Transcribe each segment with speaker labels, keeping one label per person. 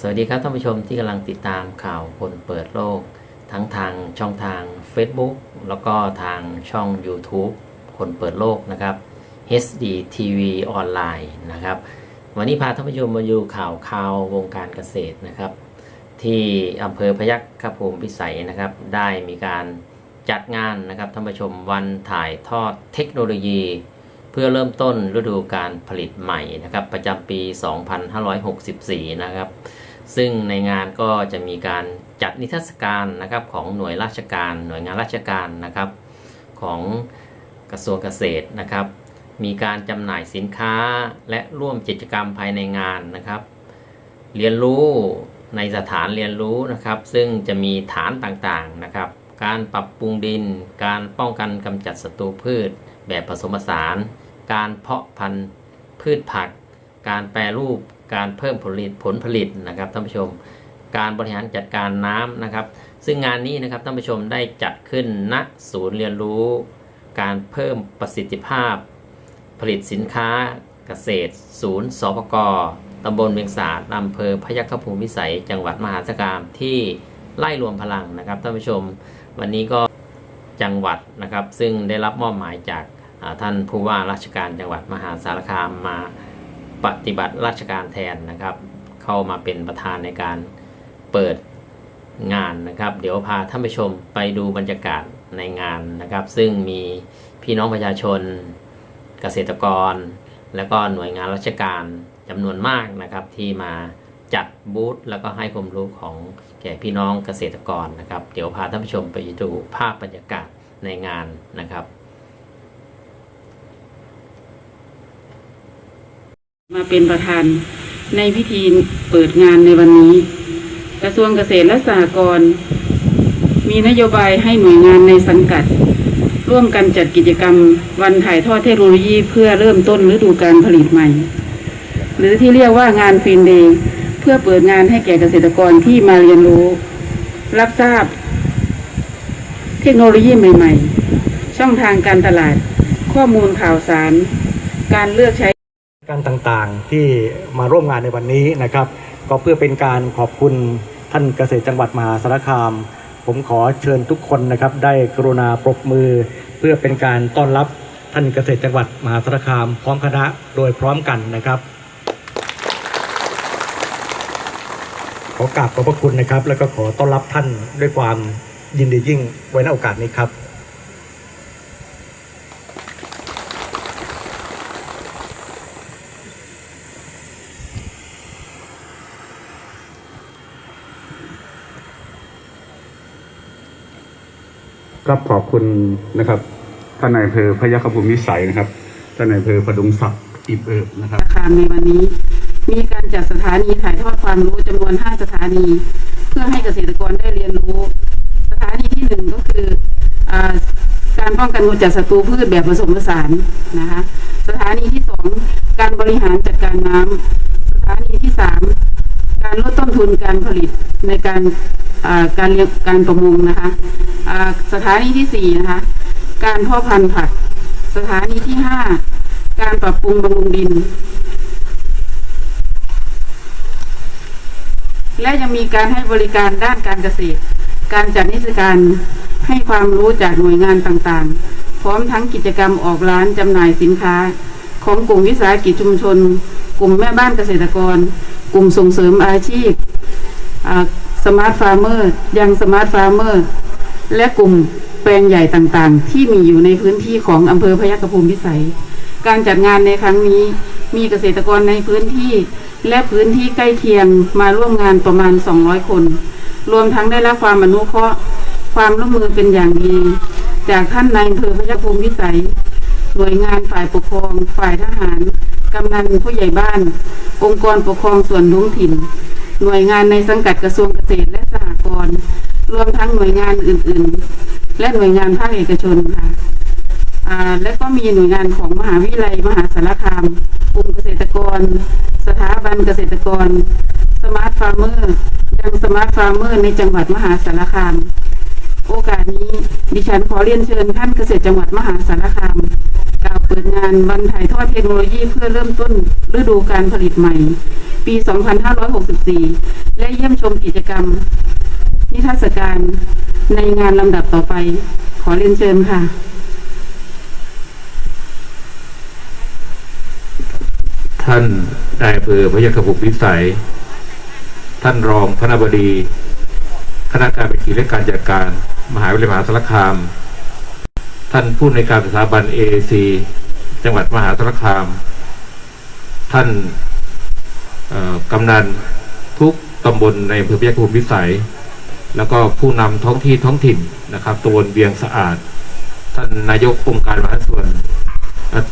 Speaker 1: สวัสดีครับท่านผู้ชมที่กำลังติดตามข่าวคนเปิดโลก ทั้งทางช่องทาง Facebook แล้วก็ทางช่อง YouTube คนเปิดโลกนะครับ HD TV ออนไลน์นะครับ วันนี้พาท่านผู้ชมมาดูข่าวข่าววงการเกษตรนะครับ ที่อำเภอพยัคฆภูมิพิสัยนะครับ ได้มีการจัดงานนะครับท่านผู้ชมวันถ่ายทอดเทคโนโลยี เพื่อเริ่มต้นฤดูการผลิตใหม่นะครับ ประจำปี 2564 นะครับ ซึ่งในงานก็จะมีการจัดนิทรรศการนะครับของหน่วยราชการหน่วยงานราชการนะครับของกระทรวงเกษตรนะครับ มีการจำหน่ายสินค้าและร่วมกิจกรรมภายในงานนะครับ เรียนรู้ในสถานเรียนรู้นะครับ ซึ่งจะมีฐานต่างๆนะครับ การปรับปรุงดิน การป้องกันกำจัดศัตรูพืช แบบผสมผสาน การเพาะพันธุ์พืชผัก การแปรรูป การเพิ่มผลผลิตผลผลิตนะครับท่านผู้ชม การบริหารจัดการน้ำนะครับ ซึ่งงานนี้นะครับท่านผู้ชมได้จัดขึ้นณศูนย์เรียนรู้ การเพิ่มประสิทธิภาพ ผลิตสินค้าเกษตร ศูนย์สปกตำบลเวียงสาดอำเภอพยัคฆภูมิวิสัย จังหวัดมหาสารคามที่ไล่รวมพลังนะครับท่านผู้ชม วันนี้ก็จังหวัดนะครับ ซึ่งได้รับมอบหมายจากท่านผู้ว่าราชการจังหวัดมหาสารคามมา ปฏิบัติราชการแทนนะครับ เข้ามาเป็นประธานในการเปิดงานนะครับ เดี๋ยวพาท่านผู้ชมไปดูบรรยากาศในงานนะครับ ซึ่งมีพี่น้องประชาชนเกษตรกร และก็หน่วยงานราชการจำนวนมากนะครับ ที่มาจัดบูธแล้วก็ให้ความรู้ของแก่พี่น้องเกษตรกรนะครับ เดี๋ยวพาท่านผู้ชมไปดูภาพบรรยากาศในงานนะครับ
Speaker 2: มาเป็นประธานในพิธีเปิดงานในวันนี้ กระทรวงเกษตรและสหกรณ์มีนโยบายให้หน่วยงานในสังกัด ร่วมกันจัดกิจกรรม วันถ่ายทอดเทคโนโลยีเพื่อเริ่มต้นฤดูการผลิตใหม่ หรือที่เรียกว่างานฟินเดย์เพื่อเปิดงานให้แก่เกษตรกรที่มาเรียนรู้ รับทราบ เทคโนโลยีใหม่ ๆ ช่องทางการตลาด ข้อมูลข่าวสาร การเลือกใช้
Speaker 3: การต่างๆที่มาร่วมงานในวันนี้นะครับ ก็เพื่อเป็นการขอบคุณท่านเกษตรจังหวัดมหาสารคาม ผมขอเชิญทุกคนนะครับ ได้กรุณาปรบมือ เพื่อเป็นการต้อนรับท่านเกษตรจังหวัดมหาสารคาม พร้อมคณะโดยพร้อมกันนะครับขอกราบขอบพระคุณนะครับ แล้วก็ขอต้อนรับท่านด้วยความยินดียิ่งไว้ในโอกาสนี้ครับ
Speaker 4: ค รับขอบคุณนะครับท่านนายอำเภอพยัคฆภูมิสัยนะครับท่านนายอำเภอพดุงศักดิ์อิบเอิบนะครับ
Speaker 2: อาคารในวันนี้มีการจัดสถานีถ่ายทอดความรู้จำนวน 5 สถานี เพื่อให้เกษตรกรได้เรียนรู้ สถานีที่หนึ่งก็คืออการป้องกันกำจัดศัตรูพืชแบบผสมผสานนะคะสถานีที่สองการบริหารจัดการน้ำสถานีที่สามการลดต้นทุนการผลิตในการ การเลี้ยงการประมงนะคะสถานีที่สี่นะคะ การพาะพันธุ์ผัก สถานีที่ห้าการปรับปรุงบำรุงดิน และยังมีการให้บริการด้านการเกษตร การจัดนิทรรศการให้ความรู้จากหน่วยงานต่างๆ พร้อมทั้งกิจกรรมออกร้านจำหน่ายสินค้า ของกลุ่มวิสาหกิจชุมชน กลุ่มแม่บ้านเกษตรกร กลุ่มส่งเสริมอาชีพ สมาร์ทฟาร์มเมอร์ยังสมาร์ทฟาร์มเมอร์และกลุ่มแปลงใหญ่ต่างๆ ที่มีอยู่ในพื้นที่ของอำเภอพยัคฆภูมิพิสัย การจัดงานในครั้งนี้มีเกษตรกรในพื้นที่ และพื้นที่ใกล้เคียงมาร่วมงานประมาณ 200 คน รวมทั้งได้รับความอนุเคราะห์ ความร่วมมือเป็นอย่างดี จากท่านนายอำเภอพยัคฆภูมิพิสัย หน่วยงานฝ่ายปกครอง ฝ่ายทหาร กำนันผู้ใหญ่บ้าน องค์กรปกครองส่วนท้องถิ่น หน่วยงานในสังกัดกระทรวงเกษตรและสหกรณ์รวมทั้งหน่วยงานอื่น ๆ และหน่วยงานภาคเอกชนค่ะอ่าและก็มีหน่วยงานของมหาวิทยาลัยมหาสารคามกลุ่มเกษตรกร สถาบันเกษตรกร สมาร์ทฟาร์มเมอร์ยังสมาร์ทฟาร์มเมอร์ในจังหวัดมหาสารคาม โอกาสนี้ดิฉันขอเรียนเชิญท่านเกษตรจังหวัดมหาสารคามกล่าวเปิดงานบรรถ่ายทอดเทคโนโลยีเพื่อเริ่มต้นฤดูการผลิตใหม่ ปี 2564 และเยี่ยมชมกิจกรรม นิทรรศการในงานลำดับต่อไป ขอเรียนเชิญค่ะ
Speaker 5: ท่านนายอำเภอพยัคฆบุพิสัย ท่านรองคณบดี คณะการบัญชีและการจัดการ มหาวิทยาลัยมหาสารคาม ท่านผู้ในวยการสถาบัน AAC จังหวัดมหาสารคาม ท่านกำนันทุกตำบลในอำเภอพยัคฆบุพิสัย แล้วก็ผู้นำท้องที่ท้องถิ่นนะครับตำบลเบียงสะอาด ท่านนายกองค์การมหาส่วน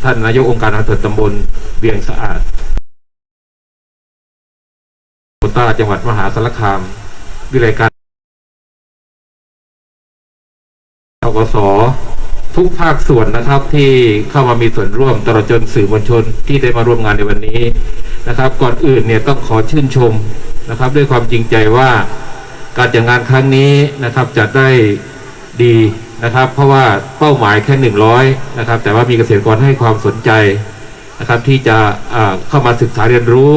Speaker 5: ท่านนายกองค์การมหาส่วนตำบลเบียงสะอาดโคต้าจังหวัดมหาสารคามวิเลยการ กสทุกภาคส่วนนะครับที่เข้ามามีส่วนร่วมตลอดจนสื่อมวลชนที่ได้มาร่วมงานในวันนี้นะครับ ก่อนอื่นเนี่ยต้องขอชื่นชมนะครับ ด้วยความจริงใจว่าการจัดงานครั้งนี้นะครับจัดได้ดีนะครับ เพราะว่าเป้าหมายแค่หนึ่งร้อยนะครับ แต่ว่ามีเกษตรกรให้ความสนใจนะครับ ที่จะเข้ามาศึกษาเรียนรู้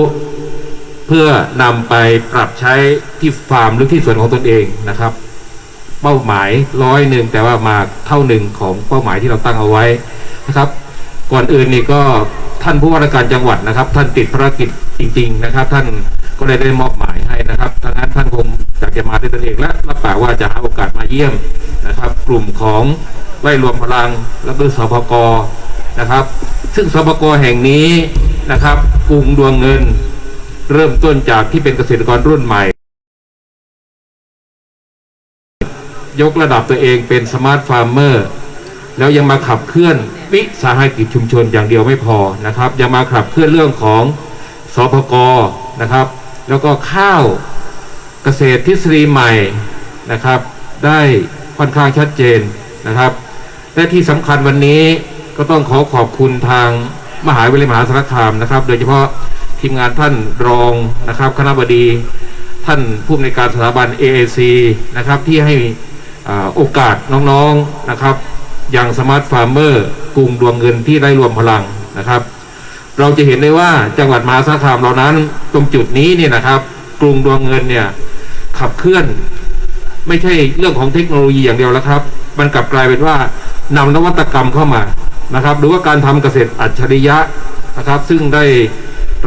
Speaker 5: เพื่อนำไปปรับใช้ที่ฟาร์มหรือที่สวนของตนเองนะครับ เป้าหมายร้อยหนึ่งแต่ว่ามาเท่าหนึ่งของเป้าหมายที่เราตั้งเอาไว้นะครับ ก่อนอื่นนี่ก็ท่านผู้ว่าราชการจังหวัดนะครับ ท่านติดภารกิจจริง ๆ นะครับ ท่านก็เลยได้มอบหมายให้นะครับดังนั้นท่านคงอยากจะมาด้วยตนเองและรับปากว่าจะหาโอกาสมาเยี่ยมนะครับ กลุ่มของไล่รวมพลังและก็สพกนะครับ ซึ่งสพกแห่งนี้นะครับกรุงดวงเงิน เริ่มต้นจากที่เป็นเกษตรกรรุ่นใหม่ ยกระดับตัวเองเป็นสมาร์ทฟาร์มเมอร์แล้วยังมาขับเคลื่อนวิสาหกิจชุมชนอย่างเดียวไม่พอนะครับยังมาขับเคลื่อนเรื่องของสพกนะครับ แล้วก็ข้าวเกษตรทฤษฎีใหม่นะครับ ได้ค่อนข้างชัดเจนนะครับและที่สำคัญวันนี้ก็ต้องขอขอบคุณทางมหาวิทยาลัยมหาสารคามนะครับ โดยเฉพาะทีมงานท่านรองนะครับ คณะบดี ท่านผู้อำนวยการสถาบัน AAC นะครับที่ให้ โอกาสน้องๆนะครับ อย่างสมาร์ทฟาร์มเมอร์กลุ่มดวงเงินที่ได้รวมพลังนะครับ เราจะเห็นได้ว่าจังหวัดมหาสารคามเรานั้น ตรงจุดนี้เนี่ยนะครับกรุงดวงเงินเนี่ยขับเคลื่อน ไม่ใช่เรื่องของเทคโนโลยีอย่างเดียวแล้วครับ มันกลับกลายเป็นว่านำนวัตกรรมเข้ามานะครับ หรือว่าการทำเกษตรอัจฉริยะนะครับ ซึ่งได้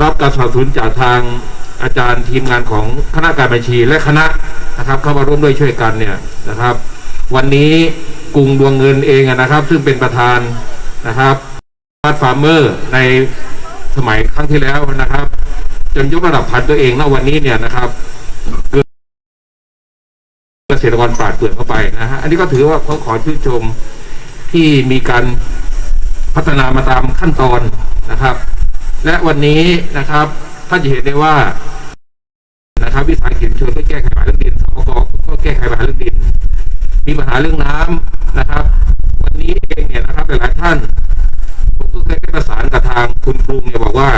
Speaker 5: รับการสนับสนุนจากทางอาจารย์ทีมงานของคณะการบัญชีและคณะนะครับ เข้ามาร่วมด้วยช่วยกันเนี่ยนะครับ วันนี้กรุงดวงเงินเองนะครับ ซึ่งเป็นประธานนะครับฟาร์ฟาร์มเมอร์ในสมัยครั้งที่แล้วนะครับ จนยกระดับพันธุ์ตัวเองณวันนี้เนี่ยนะครับเกษตรกรปราดเปรื่องเข้าไปนะฮะอันนี้ก็ถือว่าเขาขอชื่นชมที่มีการพัฒนามาตามขั้นตอนนะครับ และวันนี้นะครับท่านจะเห็นได้ว่านะครับวิสาหกิจชุมชนก็แก้ไขปัญหาเรื่องดินสปกก็แก้ไขปัญหาเรื่องดิน มีปัญหาเรื่องน้ำนะครับ วันนี้เองเนี่ยนะครับหลายท่าน ผมก็เคยได้ประสานกับทางคุณกรุงเนี่ยบอกว่า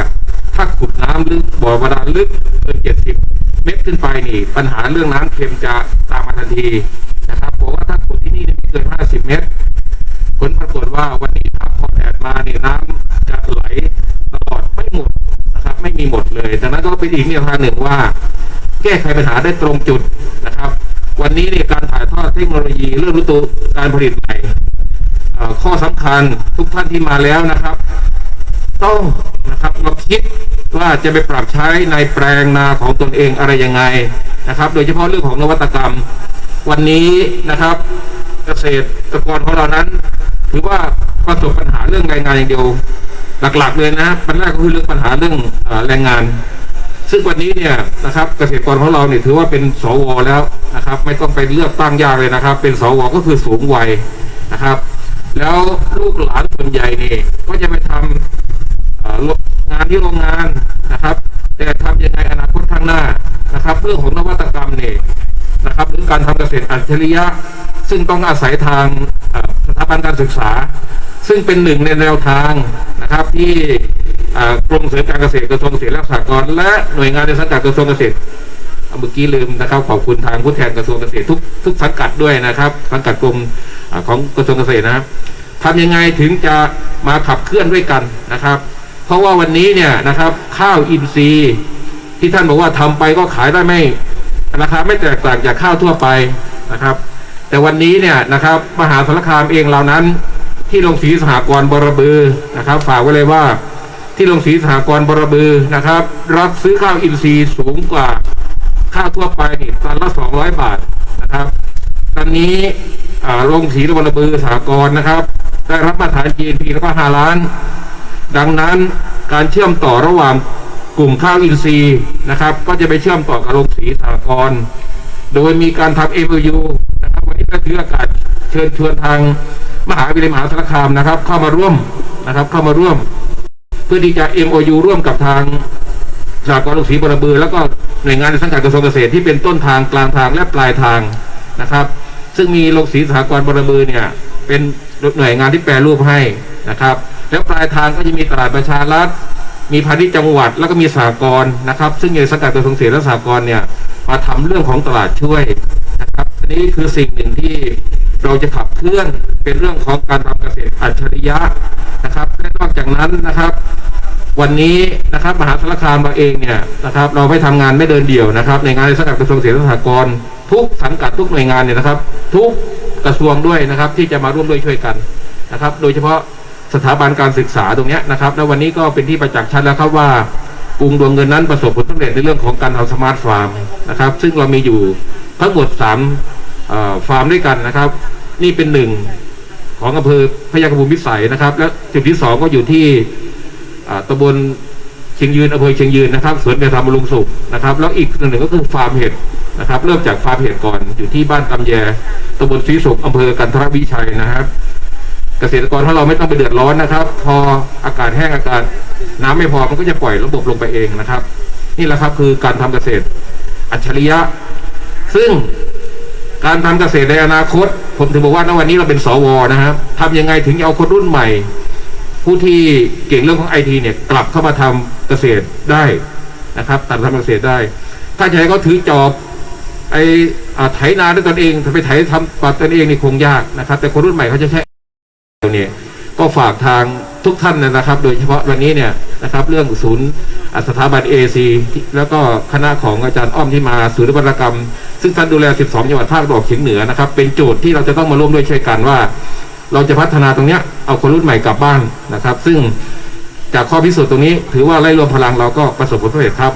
Speaker 5: ถ้าขุดน้ำลึกบ่อบาดาลลึกเกิน70เมตรขึ้นไปนี่ ปัญหาเรื่องน้ำเค็มจะตามมาทันทีนะครับบอกว่าถ้าขุดที่นี่ไม่เกิน50เมตร ผลปรากฏว่าวันนี้ถ้าพอแดดมาเนี่ยน้ำจะไหลตลอดไม่หมดนะครับ ไม่มีหมดเลยดังนั้นก็เป็นอีกแนวทางหนึ่งว่า แก้ไขปัญหาได้ตรงจุดนะครับ วันนี้เนี่ยการถ่ายทอดเทคโนโลยีเรื่องฤดูการผลิตใหม่ข้อสำคัญทุกท่านที่มาแล้วนะครับ ต้องนะครับเราคิดว่าจะไปปรับใช้ในแปลงนาของตนเองอะไรยังไงนะครับ โดยเฉพาะเรื่องของนวัตกรรม วันนี้นะครับเกษตรกรของเรานั้น ถือว่าประสบปัญหาเรื่องแรงงานอย่างเดียว หลักๆเลยนะปัญหาก็คือเรื่องปัญหาเรื่องแรงงาน ซึ่งวันนี้เนี่ยนะครับเกษตรกรของเราเนี่ยถือว่าเป็นสวแล้วนะครับ ไม่ต้องไปเลือกตั้งยากเลยนะครับ เป็นสวก็คือสูงวัยนะครับ แล้วลูกหลานส่วนใหญ่เนี่ยก็จะไปทำงานที่โรงงานนะครับ แต่ทำยังไงอนาคตข้างหน้านะครับ เรื่องของนวัตกรรมเนี่ยนะครับหรือการทำเกษตรอัจฉริยะ ซึ่งต้องอาศัยทางสถาบันการศึกษา ซึ่งเป็นหนึ่งในแนวทางนะครับที่ กรมเสริมการเกษตรกระทรวงเกษตรและสหกรณ์และหน่วยงานในสังกัดกระทรวงเกษตรเมื่อกี้ลืมนะครับขอบคุณทางผู้แทนกระทรวงเกษตรทุกทุกสังกัดด้วยนะครับ สังกัดกรมอของกระทรวงเกษตรนะครับทำยังไงถึงจะมาขับเคลื่อนด้วยกันนะครับ เพราะว่าวันนี้เนี่ยนะครับข้าวอินทรีย์ที่ท่านบอกว่าทำไปก็ขายได้ไม่ราคาไม่แตกต่างจากข้าวทั่วไปนะครับ แต่วันนี้เนี่ยนะครับมหาสารคามเองเรานั้น ที่ลงสีสหกรณ์บรบือนะครับ ฝากไว้เลยว่า ที่ลงสีสหกรณ์บรบือนะครับ รับซื้อข้าวอินทรีย์สูงกว่าข้าทั่วไปนี่ตันละสองร้อยบาทนะครับตอนนี้โรงสีบรบือสหกรณ์นะครับ ได้รับมาตรฐาน GMP แล้วก็ห้าล้าน ดังนั้นการเชื่อมต่อระหว่างกลุ่มข้าวอินทรีย์นะครับ ก็จะไปเชื่อมต่อกับโรงสีสหกรณ์โดยมีการทำ MOU นะครับวันนี้ก็ถือโอกาสเชิญชวนทางมหาวิทยาลัยมหาสารคามนะครับ เข้ามาร่วมนะครับ เข้ามาร่วม เพื่อที่จะ MOU ร่วมกับทางสหกรณ์โรงสีบรบือ แล้วก็หน่วยงานในสังกัดกระทรวงเกษตรที่เป็นต้นทางกลางทางและปลายทางนะครับ ซึ่งมีโรงสีสหกรณ์บรบือเนี่ยเป็นหน่วยงานที่แปรรูปให้นะครับ แล้วปลายทางก็จะมีตลาดประชารัฐมีพาณิชย์จังหวัดแล้วก็มีสหกรณ์นะครับ ซึ่งในสังกัดกระทรวงเกษตรและสหกรณ์เนี่ยมาทำเรื่องของตลาดช่วยนะครับอันนี้คือสิ่งหนึ่งที่ เราจะขับเคลื่อนเป็นเรื่องของการทำเกษตรอัจฉริยะนะครับและนอกจากนั้นนะครับ วันนี้นะครับมหาสารคามเราเองเนี่ยนะครับ เราไม่ทำงานไม่เดินเดี่ยวนะครับ ในงานในสังกัดกระทรวงเกษตรและสหกรณ์ทุกสังกัดทุกหน่วยงานเนี่ยนะครับ ทุกกระทรวงด้วยนะครับ ที่จะมาร่วมด้วยช่วยกันนะครับ โดยเฉพาะสถาบันการศึกษาตรงนี้นะครับ แล้ววันนี้ก็เป็นที่ประจักษ์ชัดแล้วครับว่ากรุงดวงเงินนั้นประสบผลสำเร็จในเรื่องของการทำสมาร์ทฟาร์มนะครับ ซึ่งเรามีอยู่ทั้งหมดสาม ฟาร์มด้วยกันนะครับ นี่เป็นหนึ่งของอำเภอพยากภูมิพิสัยนะครับ และจุดที่สองก็อยู่ที่ตำบลเชียงยืนอำเภอเชียงยืนนะครับสวนเกษตรบำรุงสุขนะครับ แล้วอีกหนึ่งก็คือฟาร์มเห็ดนะครับ เริ่มจากฟาร์มเห็ดก่อนอยู่ที่บ้านตำแยตำบลศรีสุขอำเภอกันทรวิชัยนะครับ เกษตรกรของเราไม่ต้องไปเดือดร้อนนะครับ พออากาศแห้งอากาศน้ำไม่พอมันก็จะปล่อยระบบลงไปเองนะครับ นี่แหละครับคือการทำเกษตรอัจฉริยะ ซึ่ง การทำเกษตรในอนาคต ผมถึงบอกว่าณวันนี้เราเป็นสวนะครับทำยังไงถึงจะเอาคนรุ่นใหม่ ผู้ที่เก่งเรื่องของไอทีเนี่ยกลับเข้ามาทำเกษตรได้นะครับตัดทำเกษตรได้ ถ้าจะให้เขาถือจอบไออ่าไถนาด้วยตนเองถ้าไปไถทำปัดตนเองนี่คงยากนะครับ แต่คนรุ่นใหม่เขาจะใช้เนี่ยก็ฝากทางทุกท่านนะครับ โดยเฉพาะวันนี้เนี่ย นะครับ เรื่องศูนย์สถาบันเอซีแล้วก็คณะของอาจารย์อ้อมที่มาศูนย์วัตกรรม ซึ่งท่านดูแล 12 จังหวัดภาคตะวันออกเฉียงเหนือนะครับ เป็นโจทย์ที่เราจะต้องมาร่วมด้วยช่วยกันว่า เราจะพัฒนาตรงเนี้ยเอาคนรุ่นใหม่กลับบ้านนะครับ ซึ่งจากข้อพิสูจน์ตรงนี้ ถือว่าไล่รวมพลังเราก็ประสบผลสำเร็จครับ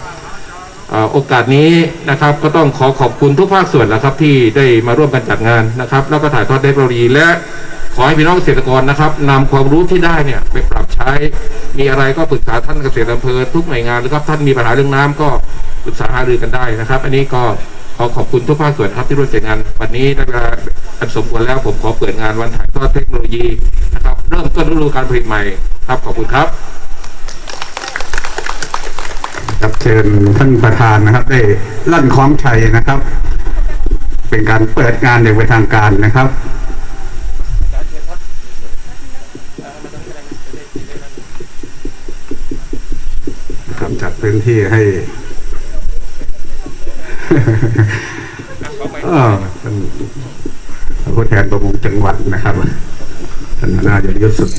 Speaker 5: โอกาสนี้นะครับก็ต้องขอขอบคุณทุกภาคส่วนนะครับที่ได้มาร่วมกันจัดงานนะครับ แล้วก็ถ่ายทอดเทคโนโลยีและ ขอให้พี่น้องเกษตรกรนะครับนำความรู้ที่ได้เนี่ยไปปรับใช้ มีอะไรก็ปรึกษาท่านเกษตรอำเภอทุกหน่วยงานหรือครับท่านมีปัญหาเรื่องน้ำก็ปรึกษาหารือกันได้นะครับ อันนี้ก็ขอขอบคุณทุกภาคส่วนครับที่ร่วมจัดงาน วันนี้ได้เวลาอันสมควรแล้วผมขอเปิดงานวันถ่ายทอดเทคโนโลยีนะครับ เริ่มต้นฤดูการผลิตใหม่ครับขอบคุณครับ
Speaker 4: ครับเชิญท่านประธานนะครับ ได้ลั่นคล้องชัยนะครับ เป็นการเปิดงานอย่างเป็นทางการนะครับ ครับจัด พื้นที่ให้เออท่านผู้แทนประมงจังหวัดนะครับท่านน่าจะยศสุด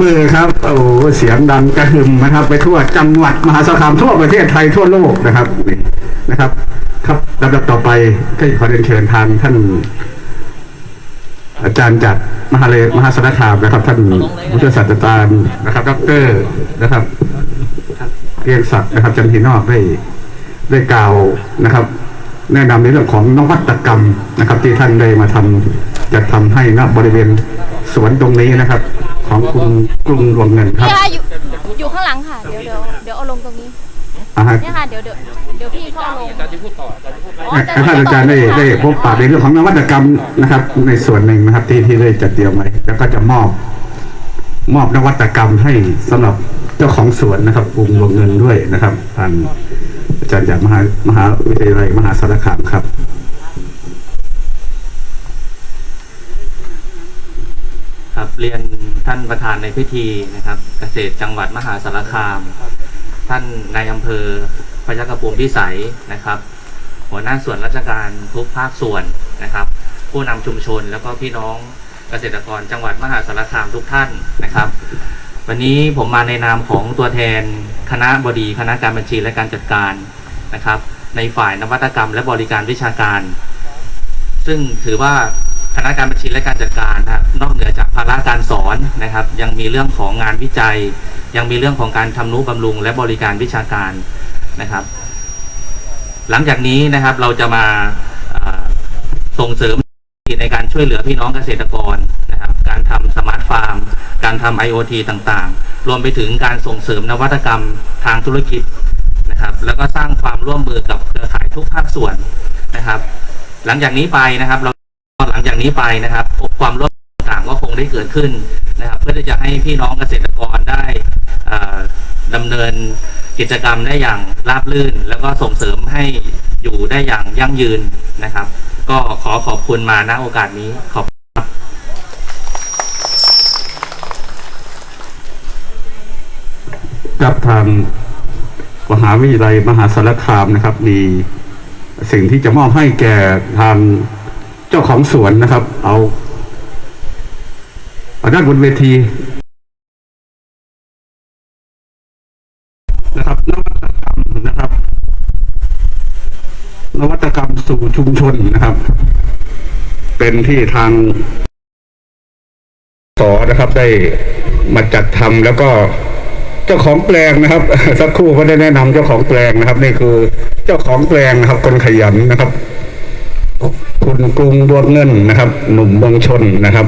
Speaker 4: มือครับ โอ้เสียงดังกระหึ่มนะครับ ไปทั่วจังหวัดมหาสารคามทั่วประเทศไทยทั่วโลกนะครับนี่นะครับ ครับลำดับต่อไปก็ขอเรียนเชิญทางท่าน อาจารย์จากมหาเลยมหาสารคามนะครับ ท่านผู้ช่วยศาสตราจารย์นะครับดรนะครับเรียงศักดิ์นะครับจันทีนอกได้ได้กล่าวนะครับ แนะนำในเรื่องของนวัตกรรมนะครับ ที่ท่านได้มาทำจะทำให้ณบริเวณสวนตรงนี้นะครับ ของกรุงกรุงรวงเงินครับ
Speaker 6: พี่คะอยู่อยู่ข้างหลังค่ะ เดี๋ยวเดี๋ยวเดี๋ยวเอาลงตรงนี้
Speaker 4: อ่าฮะ
Speaker 6: เนี่ยค่ะเดี๋ยวเดี๋ยวเดี๋ยวพี่เขาเอาลง
Speaker 5: อาจารย์จะพูดต่ออาจารย์จะพูดต่อ
Speaker 6: อ๋อ
Speaker 4: ให้ท่านอาจารย์ได้ได้พบปะในเรื่องของนวัตกรรมนะครับ ในส่วนหนึ่งนะครับที่ที่ได้จัดเตรียมไว้แล้วก็จะมอบ มอบนวัตกรรมให้สำหรับเจ้าของสวนนะครับกรุงรวงเงินด้วยนะครับท่านอาจารย์จากมหามหาวิทยาลัยมหาสารคามครับ
Speaker 7: เรียนท่านประธานในพิธีนะครับ เกษตรจังหวัดมหาสารคาม ท่านนายอำเภอพยัคฆภูมิพิสัยนะครับ หัวหน้าส่วนราชการทุกภาคส่วนนะครับ ผู้นำชุมชนแล้วก็พี่น้องเกษตรกรจังหวัดมหาสารคามทุกท่านนะครับ วันนี้ผมมาในนามของตัวแทนคณะบดีคณะการบัญชีและการจัดการนะครับ ในฝ่ายนวัตกรรมและบริการวิชาการ ซึ่งถือว่า ณะการบัญชีและการจัดการนะครับนอกเหนือจากภาระการสอนนะครับ ยังมีเรื่องของงานวิจัย ยังมีเรื่องของการทำนุบำรุง และบริการวิชาการนะครับ หลังจากนี้นะครับเราจะมาส่งเสริมในการช่วยเหลือพี่น้องเกษตรกรนะครับ การทำสมาร์ทฟาร์ม การทำ IoT ต่างๆ รวมไปถึงการส่งเสริมนวัตกรรมทางธุรกิจนะครับ แล้วก็สร้างความร่วมมือกับเครือข่ายทุกภาคส่วนนะครับ หลังจากนี้ไปนะครับเรา หลังจากนี้ไปนะครับความร่วมต่างก็คงได้เกิดขึ้นนะครับ เพื่อที่จะให้พี่น้องเกษตรกรได้เอ่อดำเนินกิจกรรมได้อย่างราบรื่น แล้วก็ส่งเสริมให้อยู่ได้อย่างยั่งยืนนะครับ ก็ขอขอบคุณมาณโอกาสนี้ขอบ
Speaker 4: กับทางมหาวิทยาลัยมหาสารคามนะครับ มีสิ่งที่จะมอบให้แก่ทาง จ้าของสวนนะครับ เอาเอาด้านบนเวทีนะครับนวัตกรรมนะครับ นวัตกรรมสู่ชุมชนนะครับ เป็นที่ทางสอนะครับ ได้มาจัดทำแล้วก็เจ้าของแปลงนะครับ สักครู่ก็ได้แนะนำเจ้าของแปลงนะครับ นี่คือเจ้าของแปลงนะครับ คนขยันนะครับ คุณกรุงดวงเงินนะครับ หนุ่มเมืองชนนะครับ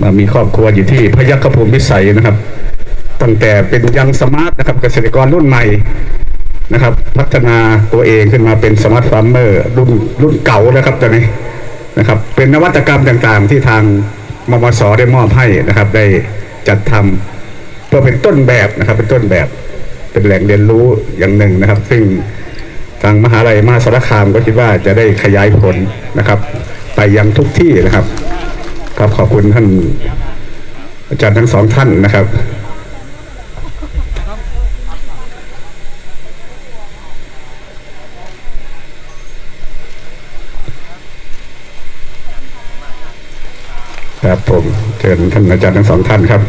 Speaker 4: มามีครอบครัวอยู่ที่พยัคฆภูมิพิสัยนะครับ ตั้งแต่เป็นยังสมาร์ทนะครับเกษตรกรรุ่นใหม่นะครับ พัฒนาตัวเองขึ้นมาเป็นสมาร์ทฟาร์มเมอร์รุ่นรุ่นเก่าแล้วครับตอนนี้นะครับ เป็นนวัตกรรมต่างๆ ที่ทางมมสได้มอบให้นะครับ ได้จัดทำเพื่อเป็นต้นแบบนะครับ เป็นต้นแบบเป็นแหล่งเรียนรู้อย่างหนึ่งนะครับ ซึ่ง ทางมหาลัยมหาสารคามก็คิดว่าจะได้ขยายผลนะครับ ไปยังทุกที่นะครับครับขอบคุณท่านอาจารย์ทั้งสองท่านนะครับ ครับผมเชิญท่านอาจารย์ทั้งสองท่านครับ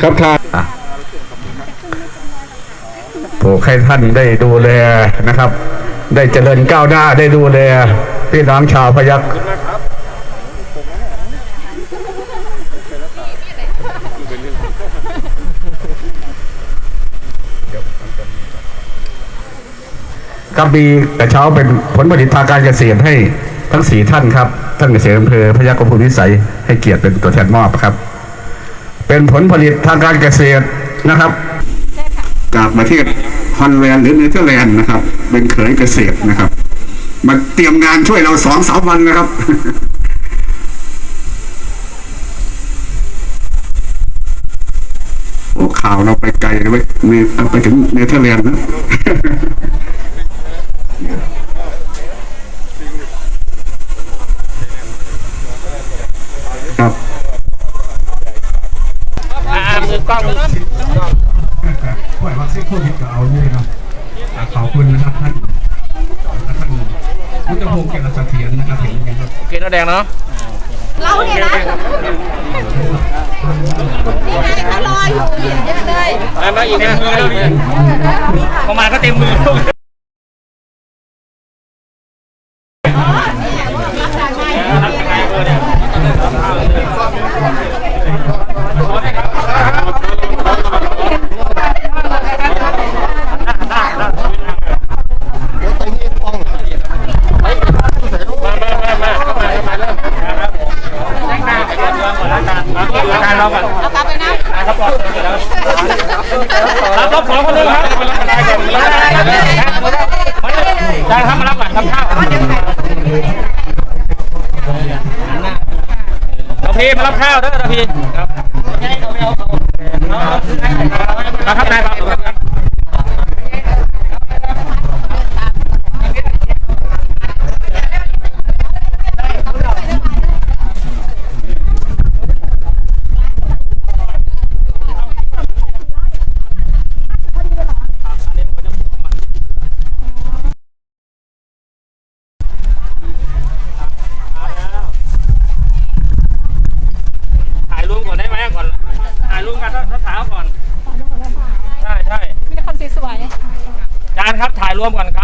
Speaker 4: ครับท่าน งผูกให้ท่านได้ดูแลนะครับ ได้เจริญก้าวหน้าได้ดูแลพี่น้องชาวพยัคฆ์ครับมีกระเช้าเป็นผลผลิตทางการเกษตรให้ทั้งสี่ท่านครับท่านเกษตรอำเภอพยัคฆภูมิวิสัยให้เกียรติเป็นตัวแทนมอบครับ เป็นผลผลิตทางการเกษตรนะครับ จากประเทศ ฮอลแลนด์หรือเนเธอร์แลนด์นะครับ เป็นเขยเกษตรนะครับ มาเตรียมงานช่วยเราสองสามวันนะครับโอ้ข่าวเราไปไกลเลยเว้ยไปถึงเนเธอร์แลนด์นะครับมือกล้อง ป่วยวัคซีนโควิดก็เอาด้วยครับอ่าขอบคุณนะครับท่านท่านพุทธพงศ์เกียรติเสถียรนะครับเห็นไหมครับ
Speaker 5: โอเคน้าแดงเนาะ
Speaker 6: เราเนี่ยนะนี่ไงเขารออยู่เห็นเยอะเลย
Speaker 5: มามาอีกนะพอมาก็เต็มมือลูกมามามามาเข้ามาเข้ามาเริ่มครับแจ้งหน้าไปเรื่องก่อนแล้วกันมาการเราก่อน
Speaker 6: เอากลับไปนะ
Speaker 5: ครับผมรับรอบสองคนเลยครับได้ครับได้ครับมารับก่อนรับข้าวเราพีมา รั ร่
Speaker 6: วมกันครับ